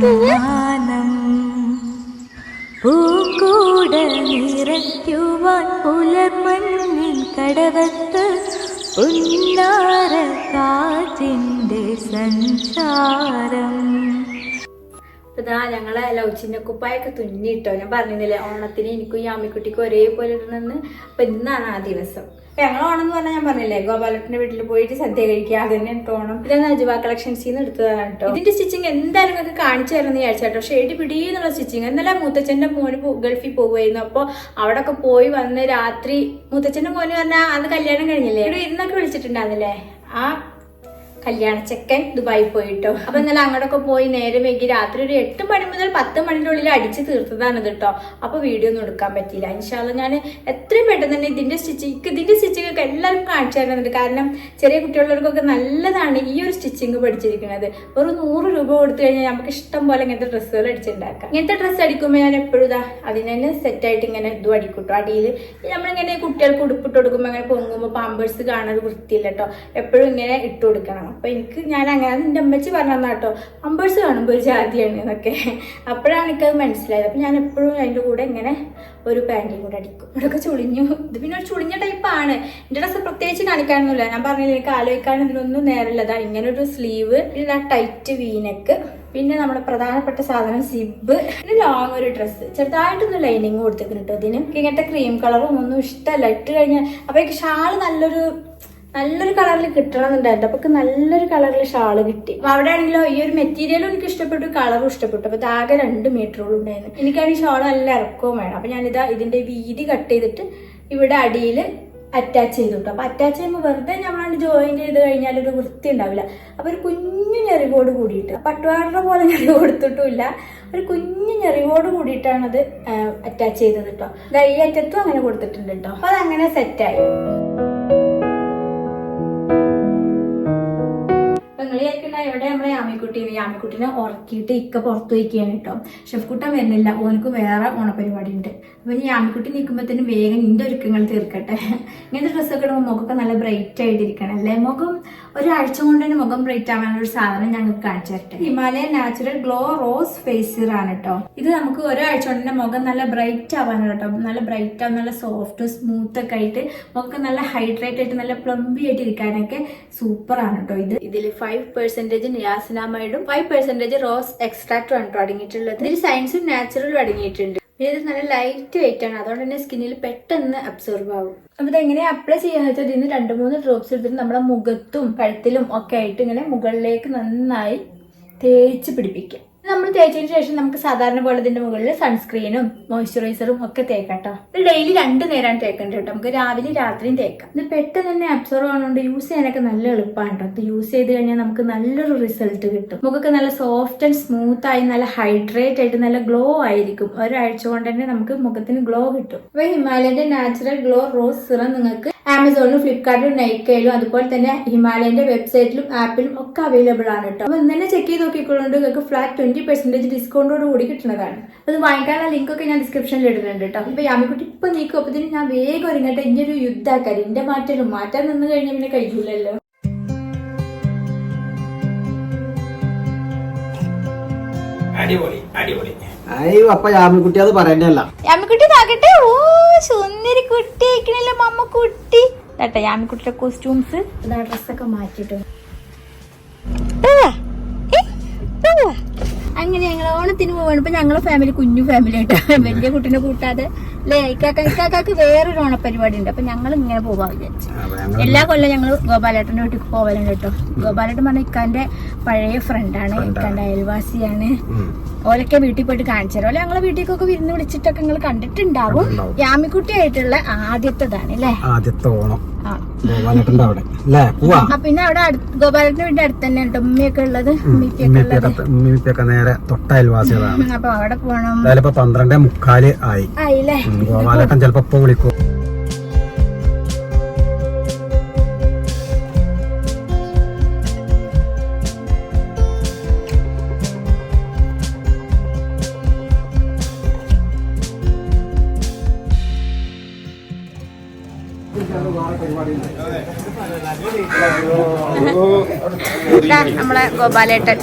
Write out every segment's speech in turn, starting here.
പോവുക. പൂക്കൂട നിറയ്ക്കുവാൻ പുലർമണ്ണിൻ കടവത്ത് ഉന്നാര കാറ്റിന്റെ സഞ്ചാരം ഇതാ ഞങ്ങളെ ലൗച്ചിന്റെ കുപ്പായൊക്കെ തുന്നിട്ടോ ഞാൻ പറഞ്ഞില്ലേ ഓണത്തിന് എനിക്കും ഈ ആമിക്കുട്ടിക്കും ഒരേപോലെ ഇടണമെന്ന് അപ്പൊ ഇന്നാണ് ആ ദിവസം. ഞങ്ങൾ ഓണം എന്ന് പറഞ്ഞാൽ ഞാൻ പറഞ്ഞില്ലേ ഗോപാലട്ടിന്റെ വീട്ടിൽ പോയിട്ട് സദ്യ കഴിക്കുക അത് തന്നെ എനിക്ക് ഓണം. ഇത് നജുബ കളക്ഷൻസിൽ നിന്ന് എടുത്തതാണ് കേട്ടോ. ഇതിന്റെ സ്റ്റിച്ചിങ് എന്തായാലും നിങ്ങൾക്ക് കാണിച്ചു തരുമെന്ന് വിചാരിച്ചാട്ടോ ഷെയ്ഡ് പിടിയെന്നുള്ള സ്റ്റിച്ചിങ്. ഇന്നലെ മൂത്തച്ഛന്റെ മോന് ഗൾഫിൽ പോകുമായിരുന്നു അപ്പോൾ അവിടെ ഒക്കെ പോയി വന്ന് രാത്രി മൂത്തച്ഛന്റെ മോന് പറഞ്ഞാൽ അന്ന് കല്യാണം കഴിഞ്ഞില്ലേ? ഇവിടെ ഇരുന്നൊക്കെ വിളിച്ചിട്ടുണ്ടായിരുന്നില്ലേ? ആ കല്യാണ ചെക്കൻ ദുബായി പോയിട്ടോ. അപ്പൊ ഇന്നലെ അങ്ങോട്ടൊക്കെ പോയി നേരെ വൈകി രാത്രി ഒരു എട്ട് മണി മുതൽ പത്ത് മണിന്റെ ഉള്ളിൽ അടിച്ച് തീർത്തതാണ് കേട്ടോ അപ്പൊ വീഡിയോ ഒന്നും എടുക്കാൻ പറ്റിയില്ല. ഇൻഷാല്ല ഞാൻ എത്രയും പെട്ടെന്ന് തന്നെ ഇതിന്റെ സ്റ്റിച്ചിങ് ഇതിന്റെ സ്റ്റിച്ചിങ് ഒക്കെ എല്ലാവരും കാണിച്ചു തരുന്നുണ്ട്. കാരണം ചെറിയ കുട്ടികളുള്ളവർക്കൊക്കെ നല്ലതാണ് ഈ ഒരു സ്റ്റിച്ചിങ് പഠിച്ചിരിക്കുന്നത്. ഒരു നൂറ് രൂപ കൊടുത്തു കഴിഞ്ഞാൽ നമുക്ക് ഇഷ്ടം പോലെ ഇങ്ങനത്തെ ഡ്രസ്സുകൾ അടിച്ചുണ്ടാക്കാം. ഇങ്ങനത്തെ ഡ്രസ്സ് അടിക്കുമ്പോൾ ഞാൻ എപ്പോഴും ഇതാ അതിന് തന്നെ സെറ്റായിട്ട് ഇങ്ങനെ ഇത് അടിക്കൂട്ടോ അടിയിൽ നമ്മളിങ്ങനെ കുട്ടികൾക്ക് ഉടുപ്പിട്ട് കൊടുക്കുമ്പോൾ അങ്ങനെ പൊങ്ങുമ്പോൾ പാമ്പേഴ്സ് കാണാൻ വൃത്തിയില്ല കേട്ടോ എപ്പോഴും ഇങ്ങനെ ഇട്ട് കൊടുക്കണം. അപ്പൊ എനിക്ക് ഞാൻ അങ്ങനെ എന്റെ അമ്മച്ചി പറഞ്ഞു കേട്ടോ അമ്പേഴ്സ് കാണുമ്പോൾ ഒരു ജാതിയാണ് എന്നൊക്കെ. അപ്പോഴാണ് എനിക്കത് മനസ്സിലായത്. അപ്പൊ ഞാൻ എപ്പോഴും അതിന്റെ കൂടെ ഇങ്ങനെ ഒരു പാന്റും കൂടെ അടിക്കും. ഇവിടെയൊക്കെ ചുളിഞ്ഞു. ഇത് പിന്നെ ഒരു ചുളിഞ്ഞ ടൈപ്പാണ് എന്റെ ഡ്രസ്സ് പ്രത്യേകിച്ച് കാണിക്കാനൊന്നുമില്ല. ഞാൻ പറഞ്ഞില്ല എനിക്ക് ആലോചിക്കാൻ ഇതിനൊന്നും നേരമില്ലതാ ഇങ്ങനെ ഒരു സ്ലീവ് പിന്നെ ആ ടൈറ്റ് വീനക്ക് പിന്നെ നമ്മുടെ പ്രധാനപ്പെട്ട സാധനം സിബ് പിന്നെ ലോങ് ഒരു ഡ്രസ്സ് ചെറുതായിട്ടൊന്ന് ലൈനിങ് കൊടുത്തിട്ടുണ്ട് കേട്ടോ. അതിന് ഇങ്ങനത്തെ ക്രീം കളറും ഒന്നും ഇഷ്ടമല്ല. ഇട്ട് കഴിഞ്ഞാൽ അപ്പൊ എനിക്ക് ഷാൾ നല്ലൊരു നല്ലൊരു കളറിൽ കിട്ടണം എന്നുണ്ടായിരുന്നു അപ്പൊ നല്ലൊരു കളറിൽ ഷാൾ കിട്ടി. അപ്പൊ അവിടെ ആണെങ്കിലോ ഈ ഒരു മെറ്റീരിയലും എനിക്ക് ഇഷ്ടപ്പെട്ടു കളറും ഇഷ്ടപ്പെട്ടു. അപ്പൊ ആകെ രണ്ട് മീറ്ററോളം ഉണ്ടായിരുന്നു. എനിക്കാണെങ്കിൽ ഷാൾ നല്ല ഇറക്കവും വേണം. അപ്പൊ ഞാനിതാ ഇതിന്റെ വീതി കട്ട് ചെയ്തിട്ട് ഇവിടെ അടിയിൽ അറ്റാച്ച് ചെയ്തു കിട്ടും അപ്പൊ അറ്റാച്ച് ചെയ്യുമ്പോൾ വെറുതെ നമ്മളാണ് ജോയിൻ ചെയ്ത് കഴിഞ്ഞാൽ ഒരു വൃത്തി ഉണ്ടാവില്ല. അപ്പൊ ഒരു കുഞ്ഞു ഞെറിവോട് കൂടിയിട്ട് പട്ടുപാട പോലെ ഞെറിവ് കൊടുത്തിട്ടുമില്ല. ഒരു കുഞ്ഞു ഞെറിവോട് കൂടിയിട്ടാണ് അത് അറ്റാച്ച് ചെയ്തത് കേട്ടോ ഈ അറ്റത്തും അങ്ങനെ കൊടുത്തിട്ടുണ്ട് കേട്ടോ അപ്പൊ അതങ്ങനെ സെറ്റായി നിങ്ങൾ എവിടെ നമ്മളെ യാമിക്കുട്ടി യാമിക്കുട്ടിനെ ഉറക്കിയിട്ട് ഇക്ക പുറത്തു വയ്ക്കുകയാണ് കേട്ടോ ഷെഫ്കുട്ടൻ വരുന്നില്ല ഓനക്ക് വേറെ ഓണപരിപാടി ഉണ്ട് അപ്പൊ ഈ യാമിക്കുട്ടി തന്നെ വേഗം നിന്റെ ഒരുക്കങ്ങൾ തീർക്കട്ടെ. ഇങ്ങനത്തെ ഡ്രസ്സൊക്കെ ഇടുമ്പോൾ മുഖമൊക്കെ നല്ല ബ്രൈറ്റ് ആയിട്ടിരിക്കണം അല്ലേ? മുഖം ഒരാഴ്ച കൊണ്ട് തന്നെ മുഖം ബ്രൈറ്റ് ആവാനുള്ള ഒരു സാധനം ഞങ്ങൾക്ക് കാണിച്ചു തരട്ടെ. Himalayan natural glow rose face ആണ് കേട്ടോ ഇത് നമുക്ക് ഒരാഴ്ച കൊണ്ട് തന്നെ മുഖം നല്ല ബ്രൈറ്റ് ആവാനാണ് കേട്ടോ നല്ല ബ്രൈറ്റ് ആവും നല്ല സോഫ്റ്റ് സ്മൂത്ത് ഒക്കെ ആയിട്ട് മുഖം നല്ല ഹൈഡ്രേറ്റ് ആയിട്ട് നല്ല പ്ലംബി ആയിട്ട് ഇരിക്കാനൊക്കെ സൂപ്പർ ആണ് കേട്ടോ ഇത്. ഇതിൽ ഫൈവ് പെർസെന്റേജ് നിയാസിനാമൈഡും ഫൈവ് പെർസെന്റേജ് റോസ് എക്സ്ട്രാക്റ്റും ആണ് കേട്ടോ അടങ്ങിയിട്ടുള്ളത്. ഇതിൽ സയൻസും നാച്ചുറലും അടങ്ങിയിട്ടുണ്ട്. ഇത് നല്ല ലൈറ്റ് വെയിറ്റ് ആണ്. അതുകൊണ്ട് തന്നെ സ്കിന്നിൽ പെട്ടെന്ന് അബ്സോർബ് ആവും. അപ്പൊ ഇത് എങ്ങനെ അപ്ലൈ ചെയ്യാന്ന് വെച്ചാൽ ഇതിന് രണ്ട് മൂന്ന് ഡ്രോപ്സ് എടുത്തിട്ട് നമ്മുടെ മുഖത്തും കഴുത്തിലും ഒക്കെ ആയിട്ട് ഇങ്ങനെ മുകളിലേക്ക് നന്നായി തേച്ച് പിടിപ്പിക്കും നമ്മൾ തേച്ചതിന് ശേഷം നമുക്ക് സാധാരണ പോലെ ഇതിന്റെ മുകളിൽ സൺസ്ക്രീനും മോയ്സ്ചറൈസറും ഒക്കെ തേക്കാം കേട്ടോ ഇത് ഡെയിലി രണ്ട് നേരമാണ് തേക്കേണ്ടത് കേട്ടോ നമുക്ക് രാവിലെ രാത്രിയും തേക്കാം. ഇത് പെട്ടെന്ന് തന്നെ അബ്സോർവ് ആവുന്നതുകൊണ്ട് യൂസ് ചെയ്യാനൊക്കെ നല്ല എളുപ്പമാണ് കേട്ടോ ഇത് യൂസ് ചെയ്ത് കഴിഞ്ഞാൽ നമുക്ക് നല്ലൊരു റിസൾട്ട് കിട്ടും. മുഖൊക്കെ നല്ല സോഫ്റ്റ് ആൻഡ് സ്മൂത്ത് ആയി നല്ല ഹൈഡ്രേറ്റ് ആയിട്ട് നല്ല ഗ്ലോ ആയിരിക്കും. ഒരാഴ്ച കൊണ്ട് തന്നെ നമുക്ക് മുഖത്തിന് ഗ്ലോ കിട്ടും. അപ്പൊ ഹിമാലയന്റെ നാച്ചുറൽ ഗ്ലോ റോസ് സിറം നിങ്ങൾക്ക് ആമസോണിലും ഫ്ലിപ്കാർട്ടിലും നൈക്കയിലും അതുപോലെ തന്നെ ഹിമാലയന്റെ വെബ്സൈറ്റിലും ആപ്പിലും ഒക്കെ അവൈലബിൾ ആണ് കേട്ടോ. അപ്പൊ ഇന്ന് തന്നെ ചെക്ക് ചെയ്ത് നോക്കിക്കൊണ്ട് നിങ്ങൾക്ക് ഫ്ലാറ്റ് ട്വന്റി പെർസെന്റേജ് ഡിസ്കൗണ്ടോട് കൂടി കിട്ടുന്നതാണ്. അത് വാങ്ങിക്കാനുള്ള ലിങ്ക് ഒക്കെ ഞാൻ ഡിസ്ക്രിപ്ഷനിൽ ഇടുന്നുണ്ട് കേട്ടോ. ഇപ്പൊ യാമിക്കുട്ടി ഇപ്പൊ നീക്കും. അപ്പൊ ഇതിന് ഞാൻ വേഗം ഒരുങ്ങട്ടെ. ഇനി ഒരു യുദ്ധാക്കാരി എന്റെ മാറ്റലും മാറ്റാൻ നിന്ന് കഴിഞ്ഞാൽ പിന്നെ കഴിയൂലല്ലോ. അടിപൊളി അടിപൊളി. അയ്യോ അപ്പൊ യാമിക്കുട്ടി അത് പറയണ്ടല്ല യാമിക്കുട്ടി താക്കട്ടെ ഓ. സുന്ദരി കുട്ടി ആയിക്കണല്ലോ മമ്മ കുട്ടി. കേട്ടോ യാമിക്കുട്ടിയുടെ കോസ്റ്റ്യൂംസ് ഡ്രസ്സൊക്കെ മാറ്റിട്ടു അങ്ങനെ ഞങ്ങൾ ഓണത്തിന് പോവാണ്. ഇപ്പൊ ഞങ്ങളെ ഫാമിലി കുഞ്ഞു ഫാമിലി ആയിട്ട്. വലിയ കുട്ടീനെ കൂട്ടാതെ അല്ലേ? ഇക്കാക്ക ഇക്കാക്കാക്ക് വേറൊരു ഓണപ്പരിപാടി ഉണ്ട് അപ്പൊ ഞങ്ങൾ ഇങ്ങനെ പോവാ വിചാരിച്ചു. എല്ലാ കൊല്ലം ഞങ്ങൾ ഗോപാലേട്ടന്റെ വീട്ടിൽ പോവലുണ്ട് കേട്ടോ. ഗോപാലേട്ടൻ പറഞ്ഞ ഇക്കാന്റെ പഴയ ഫ്രണ്ടാണ് ഇക്കാന്റെ അയൽവാസിയാണ്. ഓലൊക്കെ വീട്ടിൽ പോയിട്ട് കാണിച്ചു തരാം. ഓലെ ഞങ്ങളെ വീട്ടിലേക്കൊക്കെ വിരുന്ന് വിളിച്ചിട്ടൊക്കെ നിങ്ങൾ കണ്ടിട്ടുണ്ടാവും. യാമിക്കുട്ടി ആയിട്ടുള്ള ആദ്യത്തേതാണ് അല്ലേ? ആദ്യത്തെ ഓണം. ഗോപാലേട്ടന്റെ അവിടെ അല്ലേ? പോവാ. പിന്നെ അവിടെ ഗോപാലന്റെ വീടിന്റെ അടുത്ത് തന്നെ ഉമ്മയൊക്കെ ഉള്ളത്? ഉമ്മിപ്പൊക്കെ ഉള്ളത്. നേരെ തൊട്ട അയൽവാസികളാണ് അപ്പൊ അവിടെ പോണം. എന്തായാലും ഇപ്പൊ പന്ത്രണ്ടേ മുക്കാൽ ആയി. ഗോപാലേട്ടൻ ചിലപ്പോ ഇപ്പൊ വിളിക്കും. പിന്നെ നമ്മളെ ഗോപാലേട്ടൻ.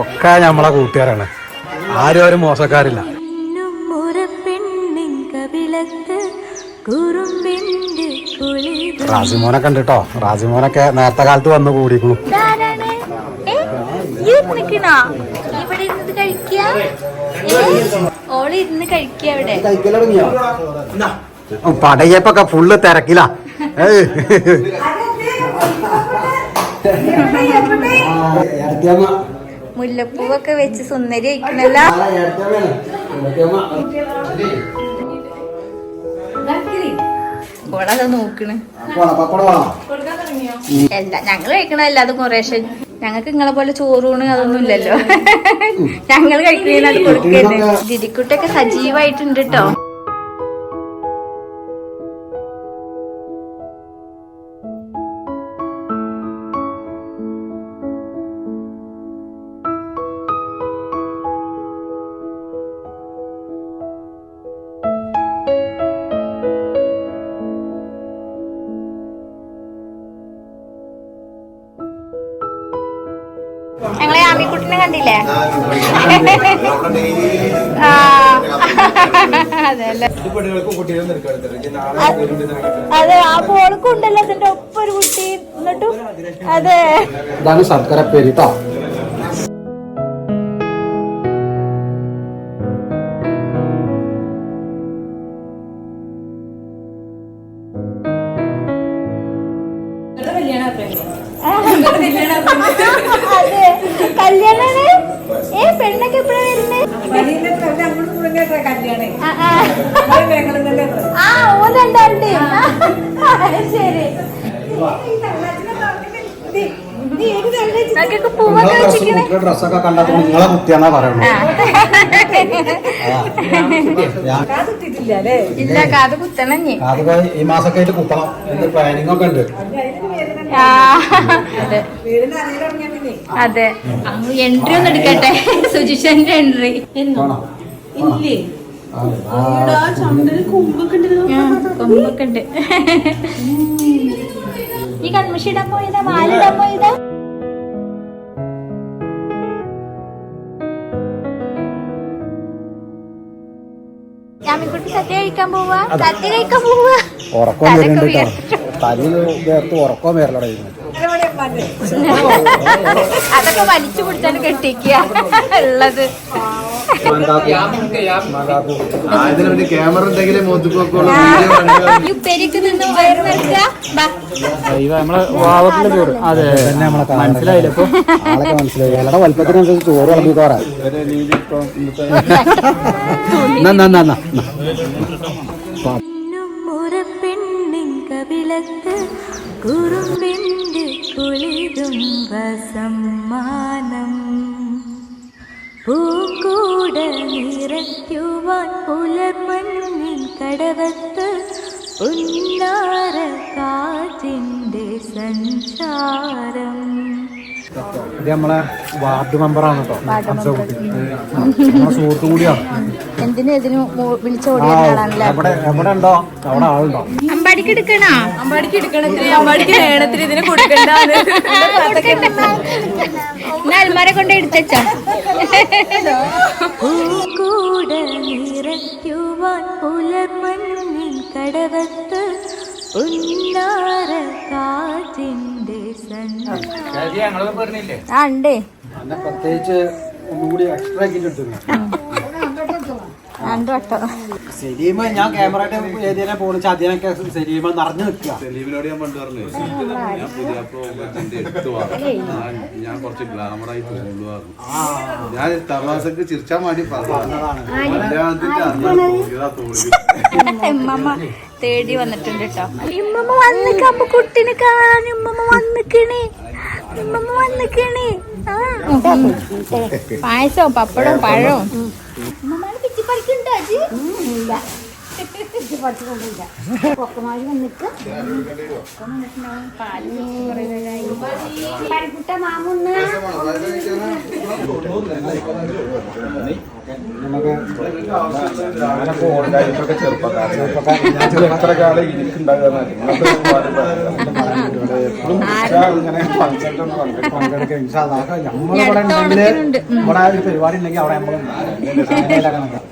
ഒക്കെ നമ്മളെ കൂട്ടുകാരാണ്. ആരും ഒരു മോശക്കാരില്ല. റാസിമോനെ കണ്ടിട്ടോ? റാസിമോനൊക്കെ നേരത്തെ കാലത്ത് വന്ന് കൂടിക്കുന്നു ഇവിടെ ഓൾ ഇരുന്ന് കഴിക്കുക അവിടെ. പടയപ്പൊക്കെ ഫുള്ള് തിരക്കിലാ. മുല്ലപ്പൂവൊക്കെ വെച്ച് സുന്ദരി അയക്കണല്ലോ ഓളത് നോക്കണ്. എല്ലാ ഞങ്ങൾ കഴിക്കണല്ല അത് കുറേശ്ശെ ഞങ്ങൾക്ക് ഇങ്ങളെ പോലെ ചോറൂണ് അതൊന്നും ഇല്ലല്ലോ ഞങ്ങൾ കഴിക്കുന്നതിന് അത് കൊടുക്കുന്നത് ദിദിക്കുട്ടൊക്കെ സജീവായിട്ടുണ്ട് കേട്ടോ ഞങ്ങളെ ആമിക്കുട്ടിനെ കണ്ടില്ലേ? ആ അതെ ആ പോൾക്കും ഉണ്ടല്ലോ അതിന്റെ ഒപ്പം ഒരു കുട്ടി. എന്നിട്ടും അതെ സർക്കാർ പേര് കേട്ടോ അതെ കല്യാണാണ് ഏ പെണ്ണൊക്കെ എപ്പോഴാ വരുന്നേ ആ, ശരി ഡ്രസ്സൊക്കെ കണ്ടപ്പോ നിങ്ങളെ പറയണത് ഇല്ല കാത് കുത്തണം ഈ മാസൊക്കെ ആയിട്ട് കുത്തണം എന്ന് പ്ലാനിങ് ഒക്കെ ഉണ്ട് അതെ. അതെ. എൻട്രി ഒന്ന് എടുക്കട്ടെ? സുജിഷന്റെ എൻട്രി? ഇല്ലേ? കൊമ്പൊക്കെ ഉണ്ട്. ഈ കൺമഷി ഇടാൻ പോയതാ? വാലിടാൻ പോയതാ? ജാമിക്കുട്ടി സദ്യ കഴിക്കാൻ പോവാ? സദ്യ കഴിക്കാൻ പോവാ? തലയിൽ ചേർത്ത് ഉറക്കം വരലടായിരുന്നു അതൊക്കെ വലിച്ചു പിടിച്ചാണ് കെട്ടിക്കുക ഉള്ളത് മനസ്സിലായില്ല ഇപ്പൊ മനസ്സിലായി ഇലയുടെ വലുപ്പത്തിനനുസരിച്ച് ചോറ് ഇളക്കിക്കോറാ നന്നാ നന്നാ വിളക്ക് കുറുമ്പിന്റെ കുളിതും വസമ്മാനം. പൂക്കൂട നിറയ്ക്കുവാൻ പുലർമണ്ണിൻ കടവത്ത് ഉന്നാര കാറ്റിന്റെ സഞ്ചാരം. ഇത് നമ്മളെ വാർഡ് മെമ്പർ. മെമ്പറാണ് കേട്ടോ സുഹൃത്തു കൂടിയാണ്. എന്തിനും ഇതിനും വിളിച്ചോടിയ അവിടെ എവിടെ ഉണ്ടോ അവിടെ ആളുണ്ടോ? അമ്പാടിക്ക് എടുക്കണോ അമ്പാടിക്ക് ഇതിന് കൊടുക്കണ്ടാന്ന്. എന്നാ അൽമാരെ കൊണ്ട് എടുത്തച്ചാ? കൂടെ നിറയ്ക്കുവാൻ പുലർമണ്ണിൻ കടവത്ത് ഉന്നാര ആ ഉണ്ടേ. എന്നെ പ്രത്യേകിച്ച് ഒന്നുകൂടി എക്സ്ട്രാ കിട്ടുന്നു രണ്ടു വട്ടം. സലീമ ഞാൻ ക്യാമറ ഏതിനെ പോണ ചതിയനൊക്കെ സലീമ നിറഞ്ഞു നിൽക്കുക. സെലീമിനോട് ഞാൻ പണ്ട് പറഞ്ഞു ഞാൻ പുതിയ എടുത്തു പറഞ്ഞു ഞാൻ ഞാൻ കുറച്ച് ഗ്ലാമറായി തോന്നുള്ളൂ പറഞ്ഞു. ഞാൻ തമാസക്ക് ചിരിച്ചാൻ വേണ്ടി തോന്നി തേടി വന്നിട്ടുണ്ട് കേട്ടോ ഉമ്മമ്മ വന്നിക്ക് അമ്മ കുട്ടിനെ കാണാൻ ഉമ്മമ്മ വന്നിക്കണേ. ഉമ്മമ്മ വന്നിക്കണേ. ആ. പായസവും പപ്പടവും പഴവും. ഇൻഷാല്ലാ. നമ്മളിവിടെ ഉണ്ടെങ്കിൽ ഇവിടെ പരിപാടി ഉണ്ടെങ്കിൽ അവിടെ നമ്മൾ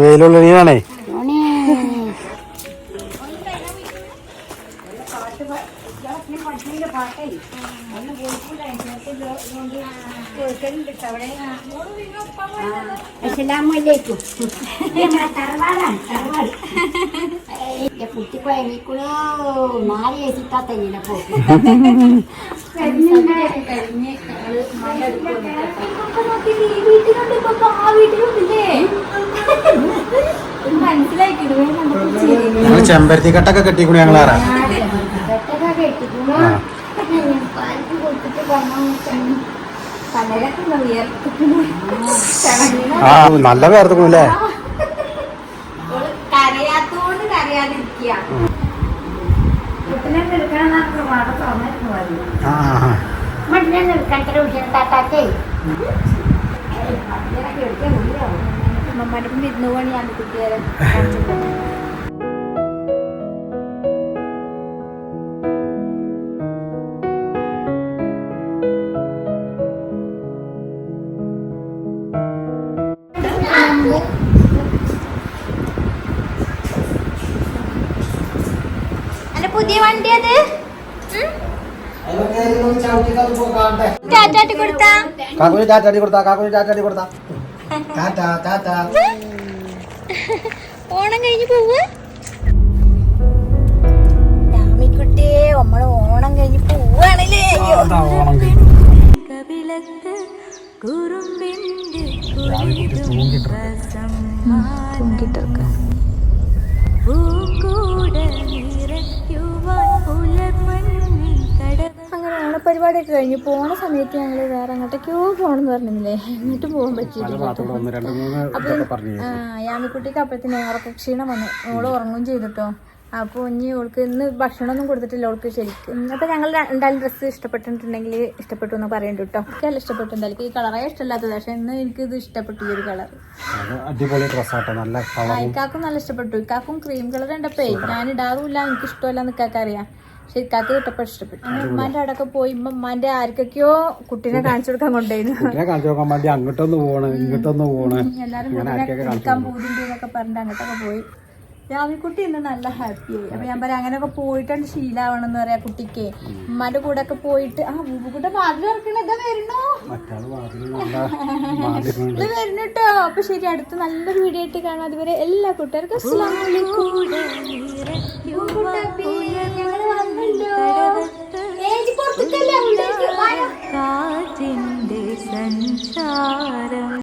വെയിലുള്ള നീനാണേ അസ്സലാമലൈക്കും. ഞങ്ങളെ തറവാടാണ് തറവാട് എന്റെ കുട്ടി കുഴങ്ങിക്കുളോ ഞങ്ങൾ ചെമ്പരത്തി കട്ടൊക്കെ കെട്ടിക്കൂടി കെട്ടിക്കുണോ. കൊടുത്തിട്ട് പറഞ്ഞു ആ നല്ല വേർത്തുക്കണല്ലേ കരയാത്തോണ്ട് കരയാതിരിക്കുക കുട്ടിനെ നിൽക്കണം പാട തുറന്നിട്ട് പുതിയ വണ്ടി അത് ടാറ്റാട്ടി കൊടുത്താ? കാക്കുനി ചാറ്റാടി കൊടുത്താ കാക്കുനി ചാറ്റാടി കൊടുത്താ. ടാറ്റ ടാറ്റ. ഓണം കഴിഞ്ഞ് പോവ് രാമിക്കുട്ടിയെ നമ്മൾ ഓണം കഴിഞ്ഞ് പോവാണല്ലേ ഓണം കഴിഞ്ഞു കവിളത്ത് കുറുമ്പിന്റെ നിറയ്ക്കുവാൻ പുലർമണ്ണിൻ കടവ അങ്ങനെ ഓണപരിപാടിയൊക്കെ കഴിഞ്ഞ് പോണ സമയത്ത് ഞങ്ങൾ വേറെ അങ്ങോട്ടേക്കോ പോകണമെന്ന് പറഞ്ഞില്ലേ? എന്നിട്ട് പോകാൻ പറഞ്ഞു ആ യാമിക്കുട്ടിക്ക് അപ്പോഴത്തേന് ഉറക്ക ക്ഷീണം വന്നു. ഓൾ ഉറങ്ങും ചെയ്തിട്ടോ അപ്പോൾ ഇനി ഓൾക്ക് ഇന്ന് ഭക്ഷണമൊന്നും കൊടുത്തിട്ടില്ല. ഓൾക്ക് ശരിക്കും അപ്പോൾ ഞങ്ങൾ എന്തായാലും ഡ്രസ്സ് ഇഷ്ടപ്പെട്ടിട്ടുണ്ടെങ്കിൽ ഇഷ്ടപ്പെട്ടു എന്ന് പറയേണ്ടി കേട്ടോ. എനിക്കല്ല ഇഷ്ടപ്പെട്ടു എന്തായാലും. ഈ കളറേ ഇഷ്ടമില്ലാത്തത്. പക്ഷേ ഇന്ന് എനിക്ക് ഇത് ഇഷ്ടപ്പെട്ടു ഈ ഒരു കളർ അടിപൊളി ഡ്രസ്സാട്ടോ നല്ല ഇക്കാക്കും നല്ല ഇഷ്ടപ്പെട്ടു. ഇക്കാക്കും ക്രീം കളർ ഉണ്ടപ്പേ ഞാൻ ഇടാറുമില്ല എനിക്ക് ഇഷ്ടമല്ല എന്ന് ഇക്കാക്ക് അറിയാം. പക്ഷെ ഇക്കാക്ക് കിട്ടപ്പോൾ ഇഷ്ടപ്പെട്ടു. ഉമ്മാന്റെ അവിടെയൊക്കെ പോയി ഉമ്മാന്റെ ആർക്കൊക്കെയോ കുട്ടീനെ കാണിച്ചു കൊടുക്കാൻ കൊണ്ടുപോയിരുന്നു കാണിച്ചു നോക്കാൻ വേണ്ടി അങ്ങോട്ടൊന്ന് പോണേ ഇങ്ങോട്ടൊന്ന് പോണേ. കുട്ടീനെ കളിക്കാൻ പോകുന്നുണ്ട് എന്നൊക്കെ പറഞ്ഞിട്ട് അങ്ങോട്ടൊക്കെ പോയി. രാമിക്കുട്ടി ഇന്ന് നല്ല ഹാപ്പിയായി അപ്പൊ ഞാൻ പറയാം അങ്ങനെയൊക്കെ പോയിട്ടാണ് ശീലാവണെന്ന് പറയാ കുട്ടിക്ക്. ഉമ്മാന്റെ കൂടെ ഒക്കെ പോയിട്ട് ആ ബൂബുക്കുട്ട വാതിൽ ഇറക്കണ ഇതാ ഇത് വരുന്നു അപ്പൊ ശരി അടുത്ത് നല്ല വീഡിയോ ആയിട്ട് കാണാം. അതുവരെ എല്ലാ കൂട്ടുകാർക്കും